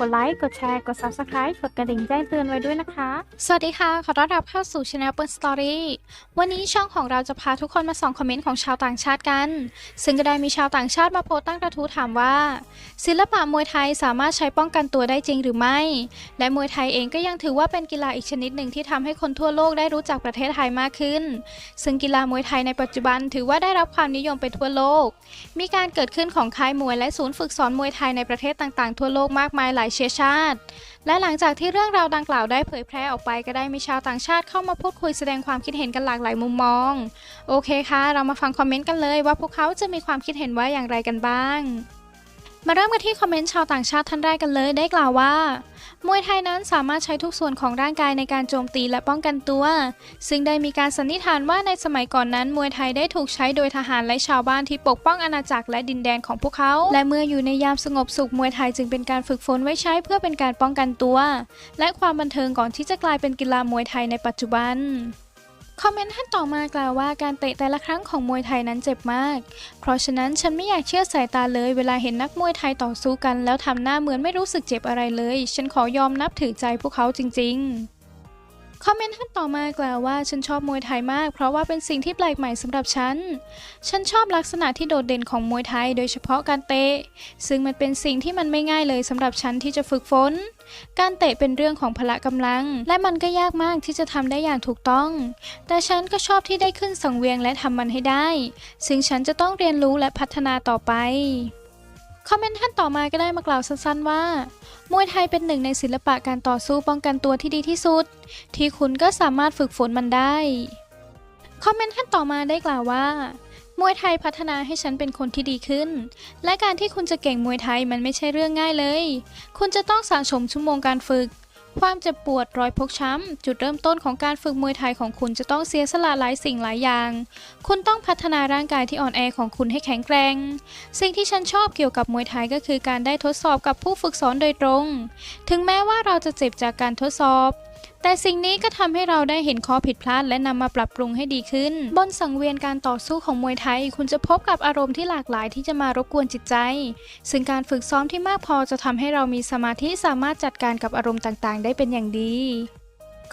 กดไลค์ กดแชร์ กด Subscribe กดกระดิ่งแจ้งเตือนไว้ด้วยนะคะ สวัสดีค่ะ ขอต้อนรับเข้าสู่ Channel เปิด Story วันนี้ช่องของเราจะพาทุกคนมาส่องคอมเมนต์ของชาวต่างชาติกัน ซึ่งก็ได้มีชาวต่างชาติมาโพสต์ตั้งกระทู้ถามว่า ศิลปะมวยไทยสามารถใช้ป้องกันตัวได้จริงหรือไม่ และมวยไทยเองก็ยังถือว่าเป็นกีฬาอีกชนิดหนึ่งที่ทำให้คนทั่วโลกได้รู้จักประเทศไทยมากขึ้น ซึ่งกีฬามวยไทยในปัจจุบันถือว่าได้รับความนิยมไปทั่วโลก มีการเกิดขึ้นของค่ายมวยและศูนย์ฝึกสอนมวยไทยในประเทศต่างๆ ทั่วโลกมากมายหลายเชื้อชาติ และหลังจากที่เรื่องราวดังกล่าวได้เผยแพร่ออกไปก็ได้มีชาวต่างชาติเข้ามาพูดคุยแสดงความคิดเห็นกันหลากหลายมุมมอง โอเคค่ะ เรามาฟังคอมเมนต์กันเลยว่าพวกเขาจะมีความคิดเห็นว่าอย่างไรกันบ้าง มาเริ่มกันที่คอมเมนต์ชาวต่างชาติท่านแรกกันเลยได้กล่าวว่า มวยไทยนั้นสามารถใช้ทุกส่วนของร่างกายในการโจมตีและป้องกันตัว ซึ่งได้มีการสันนิษฐานว่าในสมัยก่อนนั้น มวยไทยได้ถูกใช้โดยทหารและชาวบ้านที่ปกป้องอาณาจักรและดินแดนของพวกเขา และเมื่ออยู่ในยามสงบสุขมวยไทยจึงเป็นการฝึกฝนไว้ใช้เพื่อเป็นการป้องกันตัว และความบันเทิงก่อนที่จะกลายเป็นกีฬามวยไทยในปัจจุบัน คอมเมนต์ท่านต่อมากล่าวว่าการเตะแต่ละครั้งของมวยไทยนั้นเจ็บมาก เพราะฉะนั้นฉันไม่อยากเชื่อสายตาเลย เวลาเห็นนักมวยไทยต่อสู้กัน แล้วทำหน้าเหมือนไม่รู้สึกเจ็บอะไรเลย ฉันขอยอมนับถือใจพวกเขาจริง ๆ คอมเมนต์ท่านต่อมากล่าวว่าฉันชอบมวยไทยมาก เพราะว่าเป็นสิ่งที่แปลกใหม่สำหรับฉัน ฉันชอบลักษณะที่โดดเด่นของมวยไทย โดยเฉพาะการเตะ ซึ่งมันเป็นสิ่งที่มันไม่ง่ายเลยสำหรับฉันที่จะฝึกฝน การเตะเป็นเรื่องของพละกำลัง และมันก็ยากมากที่จะทำได้อย่างถูกต้อง แต่ฉันก็ชอบที่ได้ขึ้นสังเวียงและทำมันให้ได้ ซึ่งฉันจะต้องเรียนรู้และพัฒนาต่อไป คอมเมนต์ท่านต่อมาก็ได้มากล่าวสั้นๆว่า มวยไทยเป็นหนึ่งในศิลปะการต่อสู้ป้องกันตัวที่ดีที่สุด ที่คุณก็สามารถฝึกฝนมันได้ คอมเมนต์ท่านต่อมาได้กล่าวว่า มวยไทยพัฒนาให้ฉันเป็นคนที่ดีขึ้น และการที่คุณจะเก่งมวยไทยมันไม่ใช่เรื่องง่ายเลย คุณจะต้องสะสมชั่วโมงการฝึก ความเจ็บปวดรอยพกช้ำ จุดเริ่มต้นของการฝึกมวยไทยของคุณจะต้องเสียสละหลายสิ่งหลายอย่าง คุณต้องพัฒนาร่างกายที่อ่อนแอของคุณให้แข็งแกร่ง สิ่งที่ฉันชอบเกี่ยวกับมวยไทยก็คือการได้ทดสอบกับผู้ฝึกสอนโดยตรง ถึงแม้ว่าเราจะเจ็บจากการทดสอบ แต่สิ่งนี้ก็ทำให้เราได้เห็นข้อผิดพลาดและนำมาปรับปรุงให้ดีขึ้น บนสังเวียนการต่อสู้ของมวยไทย คุณจะพบกับอารมณ์ที่หลากหลายที่จะมารบกวนจิตใจ ซึ่งการฝึกซ้อมที่มากพอจะทำให้เรามีสมาธิสามารถจัดการกับอารมณ์ต่างๆ ได้เป็นอย่างดี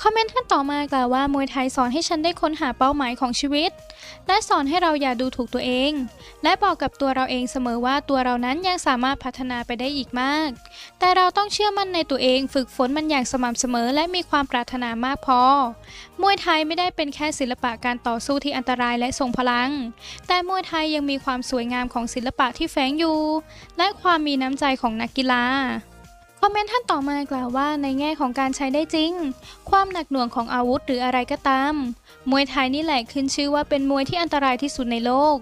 คอมเมนต์ท่านต่อมากล่าวว่ามวยไทยสอนให้ฉันได้ค้นหาเป้าหมายของชีวิต และสอนให้เราอย่าดูถูกตัวเอง และบอกกับตัวเราเองเสมอว่าตัวเรานั้นยังสามารถพัฒนาไปได้อีกมาก แต่เราต้องเชื่อมั่นในตัวเองฝึกฝนมันอย่างสม่ำเสมอ และมีความปรารถนามากพอ มวยไทยไม่ได้เป็นแค่ศิลปะการต่อสู้ที่อันตรายและทรงพลัง แต่มวยไทยยังมีความสวยงามของศิลปะที่แฝงอยู่ และความมีน้ำใจของนักกีฬา คอมเมนต์ท่านต่อมากล่าวว่าในแง่ของการใช้ได้จริง ความหนักหน่วงของอาวุธหรืออะไรก็ตาม มวยไทยนี่แหละขึ้นชื่อว่าเป็นมวยที่อันตรายที่สุดในโลก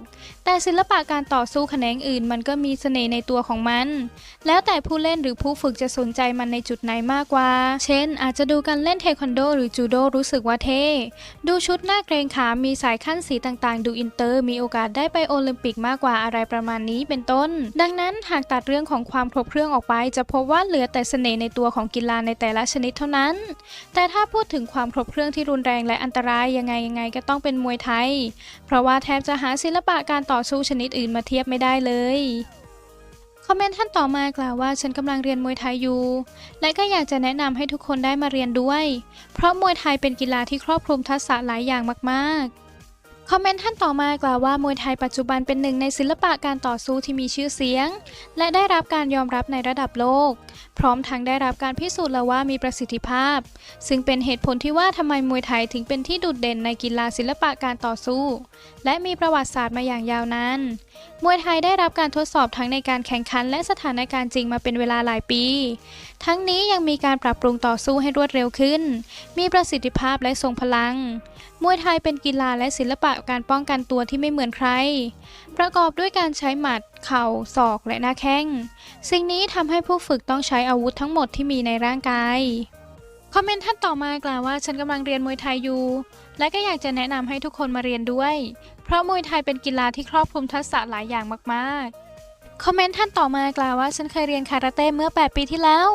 แต่ศิลปะการต่อสู้แขนงอื่นมันก็มีเสน่ห์ในตัวของมัน แล้วแต่ผู้เล่นหรือผู้ฝึกจะสนใจมันในจุดไหนมากกว่า เช่น อาจจะดูการเล่นเทควันโดหรือจูโดรู้สึกว่าเท่ ดูชุดหน้าเกรงขามมีสายขั้นสีต่างๆ ดูอินเตอร์ มีโอกาสได้ไปโอลิมปิกมากกว่าอะไรประมาณนี้เป็นต้น ดังนั้นหากตัดเรื่องของความครบเครื่องออกไปจะพบว่าเหลือแต่เสน่ห์ในตัวของกีฬาในแต่ละชนิดเท่านั้น แต่ถ้าพูดถึงความครบเครื่องที่รุนแรงและอันตรายยังไงยังไงก็ต้องเป็นมวยไทย เพราะว่าแทบจะหาศิลปะการต่อสู้ชนิดอื่นมาเทียบไม่ได้เลยคอมเมนต์ท่านต่อมากล่าวว่าฉันกำลังเรียนมวยไทยอยู่ และก็อยากจะแนะนำให้ทุกคนได้มาเรียนด้วย เพราะมวยไทยเป็นกีฬาที่ครอบคลุมทักษะหลายอย่างมากๆ คอมเมนต์ท่านต่อมากล่าวว่ามวยไทยปัจจุบันเป็นหนึ่งในศิลปะการต่อสู้ที่มีชื่อเสียง และได้รับการยอมรับในระดับโลก พร้อมทั้งได้รับการพิสูจน์แล้วว่ามีประสิทธิภาพ ซึ่งเป็นเหตุผลที่ว่าทำไมมวยไทยถึงเป็นที่โดดเด่นในกีฬาศิลปะการต่อสู้ และมีประวัติศาสตร์มาอย่างยาวนานมวยไทยได้รับการทดสอบทั้งในการแข่งขันและสถานการณ์จริงมาเป็นเวลาหลายปี ทั้งนี้ยังมีการปรับปรุงต่อสู้ให้รวดเร็วขึ้น มีประสิทธิภาพและทรงพลังมวยไทยเป็นกีฬาและศิลปะการป้องกันตัวที่ไม่เหมือนใคร ประกอบด้วยการใช้หมัด เข่า ศอก และหน้าแข้ง สิ่งนี้ทำให้ผู้ฝึกต้องใช้อาวุธทั้งหมดที่มีในร่างกาย คอมเมนต์ท่านต่อมากล่าวว่าฉันกำลังเรียนมวยไทยอยู่ และก็อยากจะแนะนำให้ทุกคนมาเรียนด้วย เพราะมวยไทยเป็นกีฬาที่ครอบคลุมทักษะหลายอย่างมากๆ คอมเมนต์ท่านต่อมากล่าวว่าฉันเคยเรียนคาราเต้เมื่อ 8 ปีที่แล้ว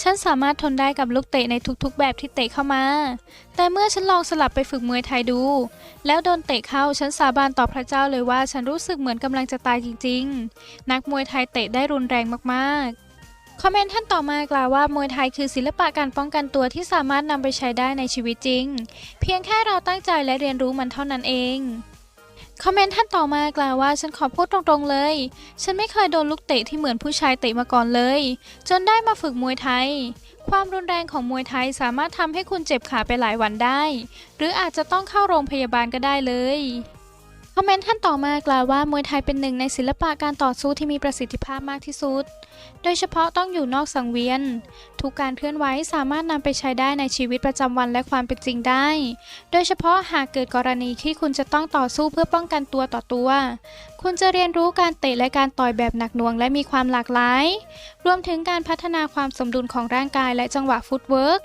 ฉันสามารถทนได้กับลูกเตะในทุกๆ แบบที่เตะเข้ามา แต่เมื่อฉันลองสลับไปฝึกมวยไทยดู แล้วโดนเตะเข้าฉันสาบานต่อพระเจ้าเลยว่าฉันรู้สึกเหมือนกำลังจะตายจริงๆ นักมวยไทยเตะได้รุนแรงมากๆคอมเมนต์ท่านต่อมากล่าวว่ามวยไทยคือศิลปะการป้องกันตัวที่สามารถนำไปใช้ได้ในชีวิตจริง เพียงแค่เราตั้งใจและเรียนรู้มันเท่านั้นเอง คอมเมนต์ท่านต่อมากล่าวว่าฉันขอพูดตรงๆเลย ฉันไม่เคยโดนลูกเตะที่เหมือนผู้ชายเตะมาก่อนเลย จนได้มาฝึกมวยไทย ความรุนแรงของมวยไทยสามารถทำให้คุณเจ็บขาไปหลายวันได้ หรืออาจจะต้องเข้าโรงพยาบาลก็ได้เลย อมเมนต์ท่านต่อมากล่าวว่ามวยไทยเป็นหนึ่งในศิลปะการต่อสู้ที่มีประสิทธิภาพมากที่สุด โดยเฉพาะต้องอยู่นอกสังเวียน ทุกการเคลื่อนไหวสามารถนำไปใช้ได้ในชีวิตประจำวันและความเป็นจริงได้ โดยเฉพาะหากเกิดกรณีที่คุณจะต้องต่อสู้เพื่อป้องกันตัวต่อตัว คุณจะเรียนรู้การเตะและการต่อยแบบหนักหน่วงและมีความหลากหลาย รวมถึงการพัฒนาความสมดุลของร่างกายและจังหวะฟุตเวิร์ก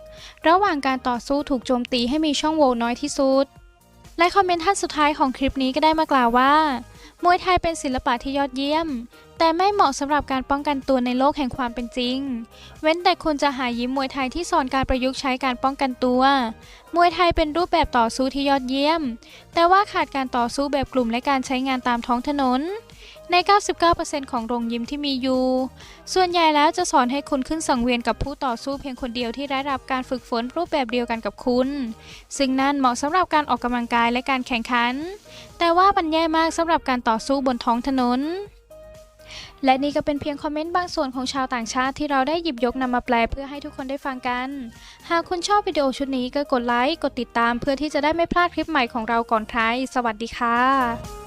ระหว่างการต่อสู้ถูกโจมตีให้มีช่องโหว่น้อยที่สุด และคอมเมนต์ท่านสุดท้ายของคลิปนี้ก็ได้มากล่าวว่า มวยไทยเป็นศิลปะที่ยอดเยี่ยม แต่ไม่เหมาะสำหรับการป้องกันตัวในโลกแห่งความเป็นจริง เว้นแต่คุณจะหายิ้มมวยไทยที่สอนการประยุกต์ใช้การป้องกันตัว มวยไทยเป็นรูปแบบต่อสู้ที่ยอดเยี่ยม แต่ว่าขาดการต่อสู้แบบกลุ่มและการใช้งานตามท้องถนน ใน 99%ของโรงยิมที่มีอยู่ ส่วนใหญ่แล้วจะสอนให้คุณขึ้นสังเวียนกับผู้ต่อสู้เพียงคนเดียวที่ได้รับการฝึกฝนรูปแบบเดียวกันกับคุณ ซึ่งนั่นเหมาะสำหรับการออกกำลังกายและการแข่งขัน แต่ว่ามันแย่มากสำหรับการต่อสู้บนท้องถนนและนี่ก็เป็นเพียงคอมเมนต์บางส่วนของชาวต่างชาติที่เราได้หยิบยกนำมาแปลเพื่อให้ทุกคนได้ฟังกัน หากคุณชอบวิดีโอชุดนี้ก็กดไลค์ กดติดตามเพื่อที่จะได้ไม่พลาดคลิปใหม่ของเราก่อนใคร สวัสดีค่ะ